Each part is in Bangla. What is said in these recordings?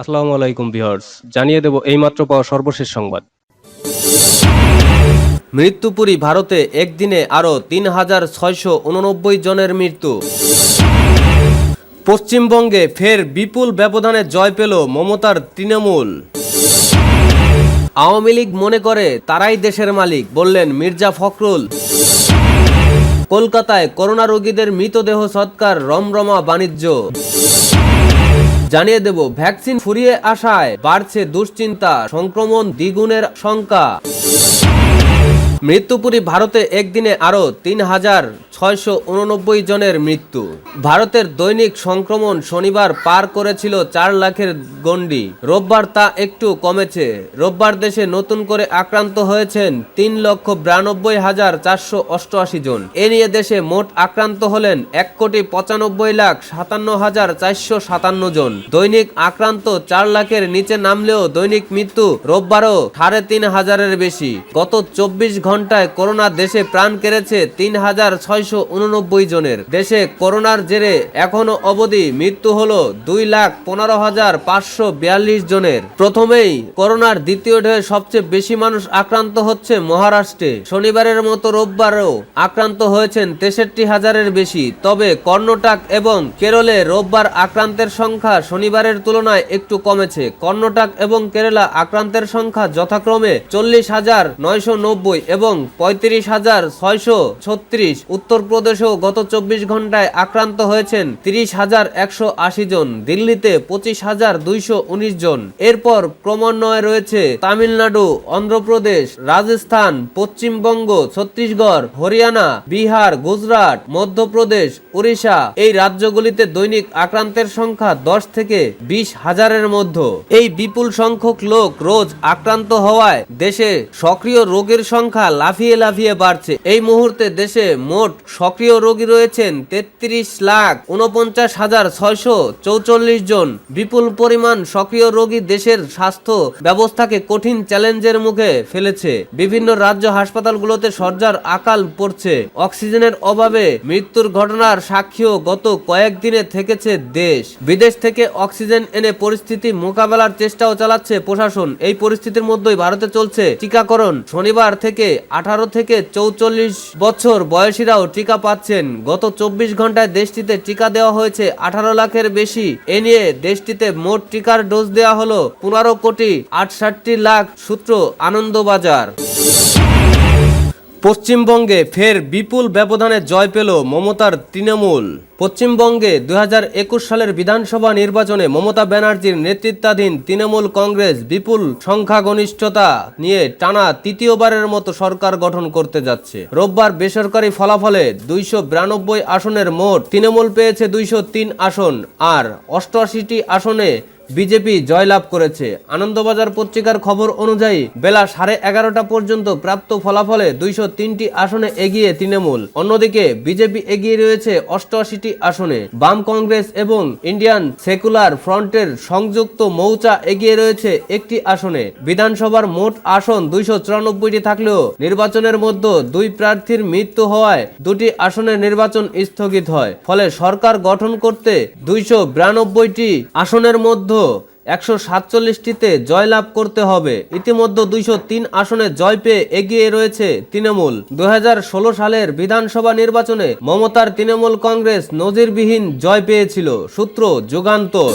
আসসালামু আলাইকুম ভিউয়ার্স, জানিয়ে দেব এইমাত্র পাওয়া সর্বশেষ সংবাদ। মৃত্যুপুরী ভারতে একদিনে আরও তিন হাজার ছয়শো উননব্বই জনের মৃত্যু। পশ্চিমবঙ্গে ফের বিপুল ব্যবধানে জয় পেল মমতার তৃণমূল। আওয়ামী লীগ মনে করে, তারাই দেশের মালিক, বললেন মির্জা ফখরুল। কলকাতায় করোনা রোগীদের মৃতদেহ সৎকার রমরমা বাণিজ্য। জানিয়ে দেব ভ্যাকসিন ফুরিয়ে আসায় বাড়ছে দুশ্চিন্তা সংক্রমণ দ্বিগুণের শঙ্কা মৃত্যুপুরী ভারতে একদিনে আরও তিন হাজার ছয়শো উননব্বই জনের মৃত্যু। ভারতের দৈনিক সংক্রমণ শনিবার পার করেছিল চার লাখের গণ্ডি। রোববার তা একটু কমেছে। রোববার দেশে নতুন করে আক্রান্ত হয়েছেন তিন লক্ষ বিরানব্বই হাজার চারশো অষ্টআশি জন। এ নিয়ে দেশে মোট আক্রান্ত হলেন এক কোটি পঁচানব্বই লাখ সাতান্ন হাজার চারশো সাতান্ন জন। দৈনিক আক্রান্ত চার লাখের নিচে নামলেও দৈনিক মৃত্যু রোববারও সাড়ে তিন হাজারের বেশি। গত চব্বিশ ঘন্টায় করোনা দেশে প্রাণ কেড়েছে তিন হাজার ছয়শো উননব্বই জনের। দেশে করোনার জেরে এখনও অবধি মৃত্যু হলো দুই লাখ পনেরো হাজার পাঁচশো বিয়াল্লিশ জনের। প্রথমেই করোনার দ্বিতীয় ঢেউ সবচেয়ে বেশি মানুষ আক্রান্ত হচ্ছে মহারাষ্ট্রে। শনিবারের মতো রোববারও আক্রান্ত হয়েছেন তেষট্টি হাজারের বেশি। তবে কর্ণাটক এবং কেরলে রোববার আক্রান্তের সংখ্যা শনিবারের তুলনায় একটু কমেছে। কর্ণাটক এবং কেরালা আক্রান্তের সংখ্যা যথাক্রমে চল্লিশ হাজার নয়শো নব্বই এবং পঁয়ত্রিশ হাজার ছয়শো ছত্রিশ উত্তরপ্রদেশেও গত চব্বিশ ঘন্টায় আক্রান্ত হয়েছেন তিরিশ হাজার একশো আশি জন, দিল্লিতে পঁচিশ হাজার দুইশো উনিশ জন। এরপর ক্রমান্বয়ে রয়েছে তামিলনাড়ু, অন্ধ্রপ্রদেশ, রাজস্থান, পশ্চিমবঙ্গ, ছত্তিশগড়, হরিয়ানা, বিহার, গুজরাট, মধ্যপ্রদেশ, উড়িষ্যা। এই রাজ্যগুলিতে দৈনিক আক্রান্তের সংখ্যা দশ থেকে বিশ হাজারের মধ্যে। এই বিপুল সংখ্যক লোক রোজ আক্রান্ত হওয়ায় দেশে সক্রিয় রোগের সংখ্যা লাফিয়ে লাফিয়ে বাড়ছে। এই মুহূর্তে দেশে মোট সক্রিয় রোগী রয়েছেন তেত্রিশ লাখ উনপঞ্চাশ হাজার ছয়শো চৌচল্লিশ জন। বিপুল পরিমাণ সক্রিয় রোগী দেশের স্বাস্থ্য ব্যবস্থাকে কঠিন চ্যালেঞ্জের মুখে ফেলেছে। বিভিন্ন রাজ্য হাসপাতালগুলোতে সজ্জার আকাল পড়ছে। অক্সিজেনের অভাবে মৃত্যুর ঘটনার সাক্ষীও গত কয়েকদিনে থেকেছে দেশ। বিদেশ থেকে অক্সিজেন এনে পরিস্থিতি মোকাবেলার চেষ্টাও চালাচ্ছে প্রশাসন। এই পরিস্থিতির মধ্যেই ভারতে চলছে টিকাকরণ। শনিবার থেকে আঠারো থেকে চৌচল্লিশ বছর বয়সীরাও টিকা পাচ্ছেন। গত চব্বিশ ঘন্টায় দেশটিতে টিকা দেওয়া হয়েছে আঠারো লাখের বেশি। এ নিয়ে দেশটিতে মোট টিকার ডোজ দেওয়া হলো পনেরো কোটি আটষট্টি লাখ, সূত্র আনন্দবাজার। পশ্চিমবঙ্গে ফের বিপুল ব্যবধানে জয় পেল মমতার তৃণমূল। পশ্চিমবঙ্গে দুই হাজার একুশ সালের বিধানসভা নির্বাচনে মমতা ব্যানার্জির নেতৃত্বাধীন তৃণমূল কংগ্রেস বিপুল সংখ্যাগনিষ্ঠতা নিয়ে টানা তৃতীয়বারের মতো সরকার গঠন করতে যাচ্ছে। রোববার বেসরকারি ফলাফলে দুইশো বিরানব্বই আসনের মোট তৃণমূল পেয়েছে দুইশো তিন আসন আর অষ্টআশিটি আসনে বিজেপি জয়লাভ করেছে। আনন্দবাজার পত্রিকার খবর অনুযায়ী বেলা সাড়ে এগারোটা পর্যন্ত প্রাপ্ত ফলাফলে দুইশো তিনটি আসনে এগিয়ে তৃণমূল। অন্যদিকে বিজেপি এগিয়ে রয়েছে অষ্টআশিটি আসনে বাম কংগ্রেস এবং ইন্ডিয়ান সেকুলার ফ্রন্টের সংযুক্ত মৌচা এগিয়ে রয়েছে একটি আসনে। বিধানসভার মোট আসন দুইশো চুরানব্বইটি থাকলেও নির্বাচনের মধ্যে দুই প্রার্থীর মৃত্যু হওয়ায় দুটি আসনের নির্বাচন স্থগিত হয়। ফলে সরকার গঠন করতে দুইশো বিরানব্বইটি আসনের মধ্যে একশো সাতচল্লিশটিতে জয়লাভ করতে হবে। ইতিমধ্যে দুইশো তিন আসনে জয় পেয়ে এগিয়ে রয়েছে তৃণমূল। দু হাজার ষোলো সালের বিধানসভা নির্বাচনে মমতার তৃণমূল কংগ্রেস নজিরবিহীন জয় পেয়েছিল। সূত্র যুগান্তর।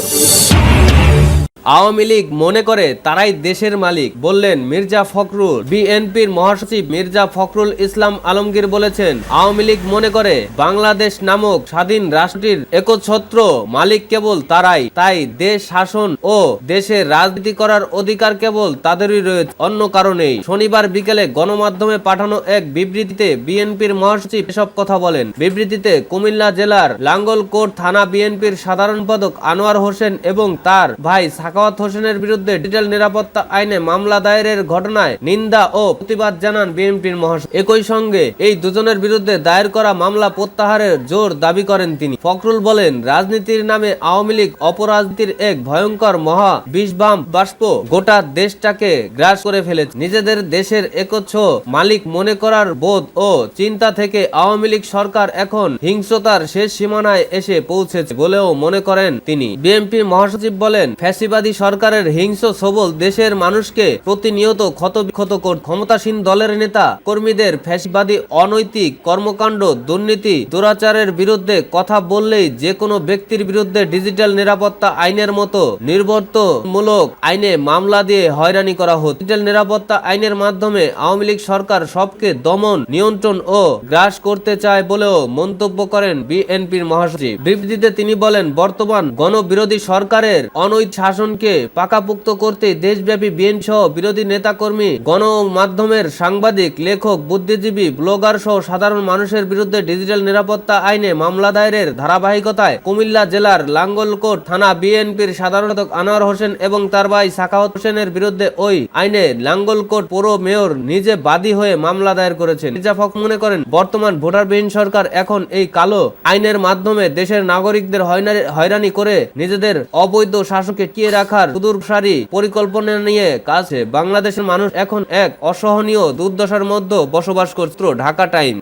আওয়ামী লীগ মনে করে তারাই দেশের মালিক বললেন মির্জা ফখরুল। বিএনপির মহাসচিব মির্জা ফখরুল ইসলাম আলমগীর বলেছেন, আওয়ামী লীগ মনে করে বাংলাদেশ নামক স্বাধীন রাষ্ট্রটির একচ্ছত্র মালিক কেবল তারাই। তাই দেশ শাসন ও দেশে রাজনীতি করার অধিকার কেবল তাদেরই রয়েছে, অন্য কারণেই। শনিবার বিকেলে গণমাধ্যমে পাঠানো এক বিবৃতিতে বিএনপির মহাসচিব এসব কথা বলেন। বিবৃতিতে কুমিল্লা জেলার লাঙ্গলকোট থানা বিএনপির সাধারণ সম্পাদক আনোয়ার হোসেন এবং তার ভাই সাকাওয়াত হোসেনের বিরুদ্ধে ডিজিটাল নিরাপত্তা আইনে মামলা দায়েরের ঘটনায় নিন্দা ও প্রতিবাদ জানান বিএনপির মহাসচিব। একই সঙ্গে এই দুজনের বিরুদ্ধে দায়ের করা মামলা প্রত্যাহারের জোর দাবি করেন তিনি। ফখরুল বলেন, রাজনীতির নামে আওয়ামী লীগ অপরাজনীতির এক ভয়ঙ্কর মহা বিষবাম বাষ্প গোটা দেশটাকে গ্রাস করে ফেলেছে। নিজেদের দেশের একচ্ছ মালিক মনে করার বোধ ও চিন্তা থেকে আওয়ামী লীগ সরকার এখন হিংস্রতার শেষ সীমানায় এসে পৌঁছেছে বলেও মনে করেন তিনি। বিএনপির মহাসচিব বলেন, ফ্যাসিবাদী ফ্যাসিবাদী সরকারের হিংস্র সবল দেশের মানুষকে প্রতিনিয়ত ক্ষতবিক্ষত কর ক্ষমতাসীন দলের নেতা কর্মীদের ফ্যাসিবাদী অনৈতিক কর্মকাণ্ড, দুর্নীতি, দুরাচারের বিরুদ্ধে কথা বললেই যে কোনো ব্যক্তির বিরুদ্ধে ডিজিটাল নিরাপত্তা আইনের মতো নির্বর্তমূলক আইনে মামলা দিয়ে হয়রানি করা হতো ডিজিটাল নিরাপত্তা আইনের মাধ্যমে আওয়ামী লীগ সরকার সবকে দমন, নিয়ন্ত্রণ ও গ্রাস করতে চায় বলেও মন্তব্য করেন বিএনপির মহাসচিব। বিবৃতিতে তিনি বলেন, বর্তমান গণবিরোধী সরকারের অনৈত শাসনকে পাকাপুক্ত করতে দেশব্যাপী বিএনপি সহ বিরোধী নেতাকর্মী, গণমাধ্যমের সাংবাদিক, লেখক, বুদ্ধিজীবী, ব্লগার সহ সাধারণ মানুষের বিরুদ্ধে ডিজিটাল নিরাপত্তা আইনে মামলা দায়েরের ধারাবাহিকতায় কুমিল্লা জেলার লাঙ্গলকোট থানা বিএনপির সাধারণ আনোয়ার হোসেন এবং তার ভাই সাখাওয়াত হোসেনের বিরুদ্ধে ওই আইনে লাঙ্গলকোট পৌর মেয়র নিজে বাদী হয়ে মামলা দায়ের করেছেন। ফখ মনে করেন, বর্তমান ভোটারবিহীন সরকার এখন এই কালো আইনের মাধ্যমে দেশের নাগরিকদের হয়রানি- করে নিজেদের অবৈধ শাসককে টিয়ে রাখার সুদূরসারী পরিকল্পনা নিয়ে কাছে বাংলাদেশের মানুষ এখন এক অসহনীয় দুর্দশার মধ্যে বসবাস করত ঢাকা টাইম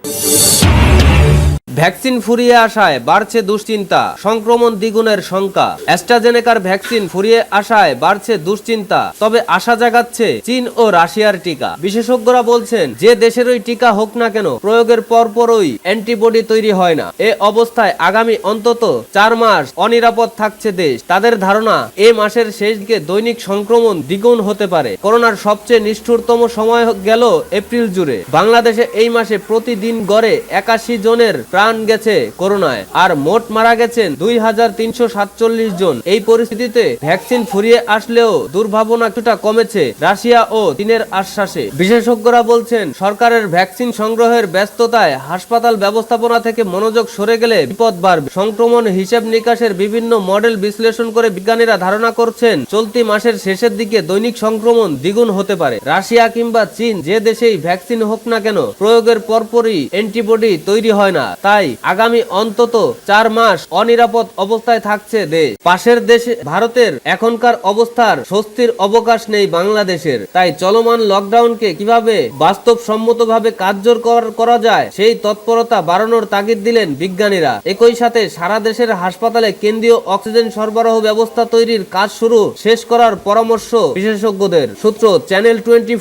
ভ্যাকসিন ফুরিয়ে আসায় বাড়ছে দুশ্চিন্তা, সংক্রমণ দ্বিগুণের শঙ্কা অ্যাস্ট্রাজেনেকার ভ্যাকসিন ফুরিয়ে আসায় বাড়ছে দুশ্চিন্তা, তবে আশা জাগাচ্ছে চীন ও রাশিয়ার টিকা। বিশেষজ্ঞরা বলছেন, যে দেশেরই টিকা হোক না কেন, প্রয়োগের পরপরই অ্যান্টিবডি তৈরি হয় না। এ অবস্থায় আগামী অন্তত চার মাস অনিরাপদ থাকছে দেশ। তাদের ধারণা, এ মাসের শেষ দিকে দৈনিক সংক্রমণ দ্বিগুণ হতে পারে। করোনার সবচেয়ে নিষ্ঠুরতম সময় গেল এপ্রিল জুড়ে। বাংলাদেশে এই মাসে প্রতিদিন গড়ে একাশি জনের প্রাণ গেছে করোনায়। আর মোট মারা গেছেন দুই হাজার তিনশো সাতচল্লিশ জন। এই পরিস্থিতিতে ভ্যাকসিন ফুরিয়ে আসলেও দুর্ভাবনা কিছুটা কমেছে রাশিয়া ও চীনের আশ্বাসে। বিশেষজ্ঞরা বলছেন, সরকারের ভ্যাকসিন সংগ্রহের ব্যস্ততায় হাসপাতাল ব্যবস্থাপনা থেকে মনোযোগ সরে গেলে বিপদ বাড়বে। সংক্রমণ হিসেব নিকাশের বিভিন্ন মডেল বিশ্লেষণ করে বিজ্ঞানীরা ধারণা করছেন, চলতি মাসের শেষের দিকে দৈনিক সংক্রমণ দ্বিগুণ হতে পারে। রাশিয়া কিংবা চীন যে দেশেই ভ্যাকসিন হোক না কেন, প্রয়োগের পরপরই অ্যান্টিবডি তৈরি হয় না। তাই আগামী অন্তত চার মাস অনিরাপদ অবস্থায় থাকছে দেশ। পাশের দেশে ভারতের এখনকার অবস্থার স্বস্তির অবকাশ নেই বাংলাদেশের। তাই চলমান লকডাউনকে কীভাবে বাস্তবসম্মতভাবে কার্যকর করা যায়, সেই তৎপরতা বাড়ানোর তাগিদ দিলেন বিজ্ঞানীরা। একই সাথে সারা দেশের হাসপাতালে কেন্দ্রীয় অক্সিজেন সরবরাহ ব্যবস্থা তৈরির কাজ শুরু, শেষ করার পরামর্শ বিশেষজ্ঞদের। সূত্র চ্যানেল টোয়েন্টি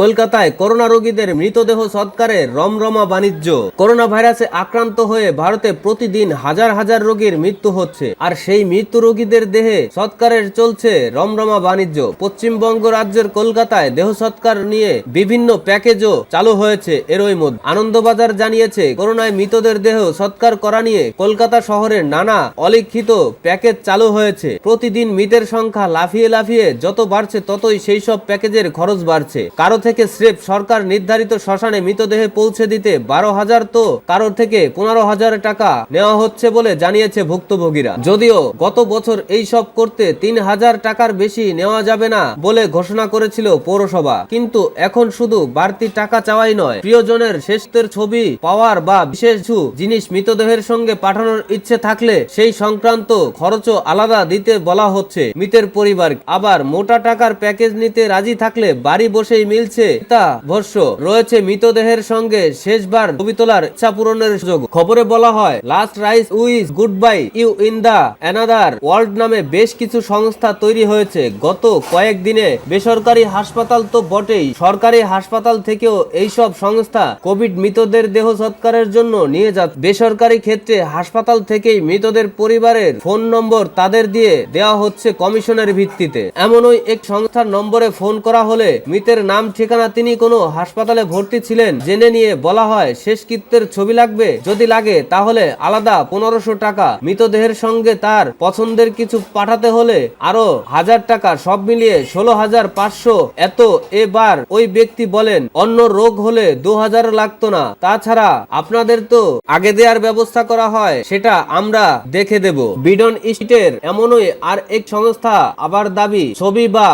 কলকাতায় করোনা রোগীদের মৃতদেহ সৎকারে রমরমা বাণিজ্য। করোনা ভাইরাসে আক্রান্ত হয়ে ভারতে প্রতিদিন হাজার হাজার রোগীর মৃত্যু হচ্ছে। আর সেই মৃত্যু রোগীদের দেহে সৎকারের চলছে রমরমা বাণিজ্য। পশ্চিমবঙ্গ রাজ্যের কলকাতায় দেহ সৎকার নিয়ে বিভিন্ন প্যাকেজও চালু হয়েছে এরই মধ্যে। আনন্দবাজার জানিয়েছে, করোনায় মৃতদের দেহ সৎকার করা নিয়ে কলকাতা শহরের নানা অলিখিত প্যাকেজ চালু হয়েছে। প্রতিদিন মৃতের সংখ্যা লাফিয়ে লাফিয়ে যত বাড়ছে ততই সেই সব প্যাকেজের খরচ বাড়ছে। কারও থেকে স্রেফ সরকার নির্ধারিত শ্মশানে মৃতদেহে পৌঁছে দিতে বারো হাজার তো কারোর থেকে পনেরো হাজার টাকা নেওয়া হচ্ছে বলে জানিয়েছে ভুক্তভোগীরা। যদিও গত বছর এই সব করতে তিন হাজার টাকার বেশি নেওয়া যাবে না বলে ঘোষণা করেছিল পৌরসভা। কিন্তু এখন শুধু বাড়তি টাকা চাওয়াই নয়, প্রিয়জনের শেষের ছবি পাওয়ার বা বিশেষ কিছু জিনিস মৃতদেহের সঙ্গে পাঠানোর ইচ্ছে থাকলে সেই সংক্রান্ত খরচও আলাদা দিতে বলা হচ্ছে মৃতের পরিবার। আবার মোটা টাকার প্যাকেজ নিতে রাজি থাকলে বাড়ি বসেই মিলছে তা ভস্য রয়েছে মৃতদেহের সঙ্গে শেষবার ছবি তোলার ইচ্ছা পূরণের সুযোগ। খবরে বলা হয়, last rice with good bye you in the another world নামে বেশ কিছু সংস্থা তৈরি হয়েছে। গত কয়েকদিনে বেসরকারি হাসপাতাল তো বটেই। সরকারি হাসপাতাল থেকেও এইসব সংস্থা কোভিড মৃতদের দেহ সৎকারের জন্য নিয়ে যা বেসরকারি ক্ষেত্রে হাসপাতাল থেকেই মৃতদের পরিবারের ফোন নম্বর তাদের দিয়ে দেওয়া হচ্ছে কমিশনের ভিত্তিতে। এমনই এক সংস্থার নম্বরে ফোন করা হলে মৃতের নাম ঠিকানা তিনি কোনো হাসপাতালে ভর্তি ছিলেন। জেনে নিয়ে বলা হয়, শেষকৃত্যের ছবি লাগবে। যদি লাগে, তাহলে আলাদা পনেরোশো টাকা। মৃতদেহের সঙ্গে তার পছন্দের কিছু পাঠাতে হলে আরও হাজার টাকা। সব মিলিয়ে ষোলো হাজার পাঁচশো। এত এবার ওই ব্যক্তি বলেন, অন্য রোগ হলে দু হাজার লাগতো না। তাছাড়া আপনাদের তো আগে দেওয়ার ব্যবস্থা করা হয়, সেটা আমরা দেখে দেব। বিডন স্ট্রিটের এমনই আর এক সংস্থা, আবার দাবি, ছবি বা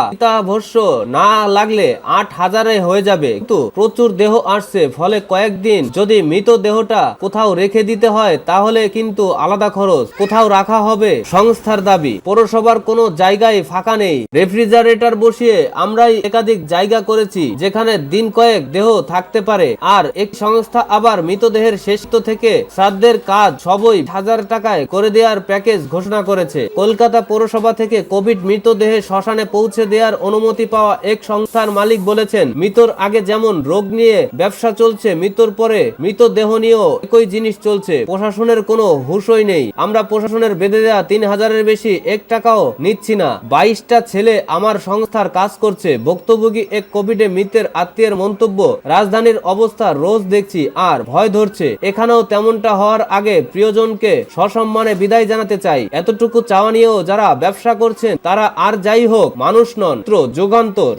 না লাগলে আট হাজার হাজারে হয়ে যাবে। কিন্তু প্রচুর দেহ আসছে, ফলে কয়েকদিন যদি মৃত দেহটা কোথাও রেখে দিতে হয়, তাহলে কিন্তু আলাদা খরচ। কোথাও রাখা হবে সংস্থার দাবি। পৌরসভার কোনো জায়গায় ফাঁকা নেই। রেফ্রিজারেটর বসিয়ে আমরাই একাধিক জায়গা করেছি, যেখানে দিন কয়েক দেহ থাকতে পারে। আর এক সংস্থা আবার মৃতদেহের শেষত থেকে শ্রাদ্ধের কাজ সবই হাজার টাকায় করে দেওয়ার প্যাকেজ ঘোষণা করেছে। কলকাতা পৌরসভা থেকে কোভিড মৃতদেহে শ্মশানে পৌঁছে দেওয়ার অনুমতি পাওয়া এক সংস্থার মালিক বলেছেন মৃতর আগে যেমন রোগ নিয়ে ব্যবসা চলছে, মৃতর পরে মৃতদেহ নিয়েও একই জিনিস চলছে। প্রশাসনের কোনো হুঁশই নেই। আমরা প্রশাসনের বেঁধে দেওয়া তিন হাজারের বেশি এক টাকাও নিচ্ছি না। বাইশটা ছেলে আমার সংস্থার কাজ করছে। ভুক্তভোগী এক কোভিডে মৃতের আত্মীয়ের মন্তব্য, রাজধানীর অবস্থা রোজ দেখছি আর ভয় ধরছে। এখানেও তেমনটা হওয়ার আগে প্রিয়জনকে সসম্মানে বিদায় জানাতে চাই। এতটুকু চাওয়া নিয়েও যারা ব্যবসা করছেন, তারা আর যাই হোক, মানুষ নন যুগান্তর।